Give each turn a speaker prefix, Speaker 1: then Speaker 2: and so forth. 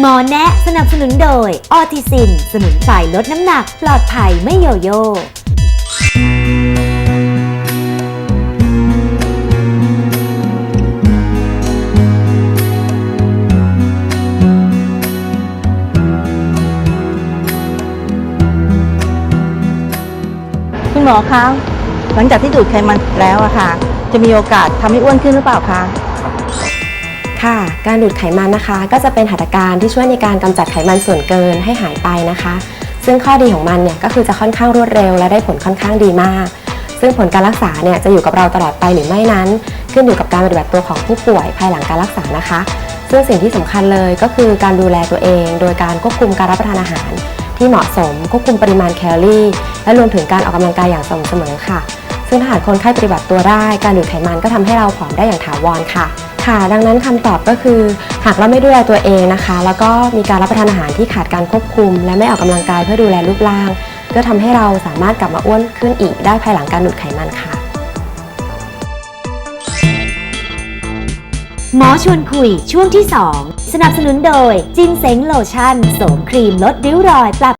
Speaker 1: หมอแนะสนับสนุนโดยออทิซิน สมุนไพรลดน้ำหนัก ปลอดภัยไม่โยโย่
Speaker 2: คุณหมอคะหลังจากที่ดูดไขมันแล้วอะค่ะ จะมีโอกาสทำให้อ้วนขึ้นหรือเปล่าคะ
Speaker 3: ค่ะ การดูดไขมันนะคะ ก็จะเป็นหัตถการที่ช่วยในการกำจัดไขมันส่วนเกินให้หายไปนะคะ ซึ่งข้อดีของมันเนี่ยก็คือจะค่อนข้างรวดเร็ว และได้ผลค่อนข้างดีมาก ซึ่งผลการรักษาเนี่ยจะอยู่กับเราตลอดไปหรือไม่นั้น ขึ้นอยู่กับการปฏิบัติตัวของผู้ป่วยภายหลังการรักษานะคะ ซึ่งสิ่งที่สำคัญเลยก็คือการดูแลตัวเอง โดยการควบคุมการรับประทานอาหาร ที่เหมาะสมควบคุมปริมาณแคลอรี่ และรวมถึงการออกกำลังกายอย่างสม่ำเสมอค่ะ ซึ่งถ้าหากคนไข้ปฏิบัติตัวได้ การดูดไขมันก็ทำให้เราผอมได้อย่างถาวรค่ะ ค่ะ ดังนั้นคำตอบก็คือ หากเราไม่ดูแลตัวเองนะคะ แล้วก็มีการรับประทานอาหารที่ขาดการควบคุม และไม่ออกกำลังกายเพื่อดูแลรูปร่าง ก็ทำให้เราสามารถกลับมาอ้วนขึ้นอีกได้ภายหลังการดูดไขมันค่ะ
Speaker 1: หมอชวนคุยช่วงที่ 2 สนับสนุนโดยจินเซ็งโลชั่น โสมครีมลดริ้วรอยปรับ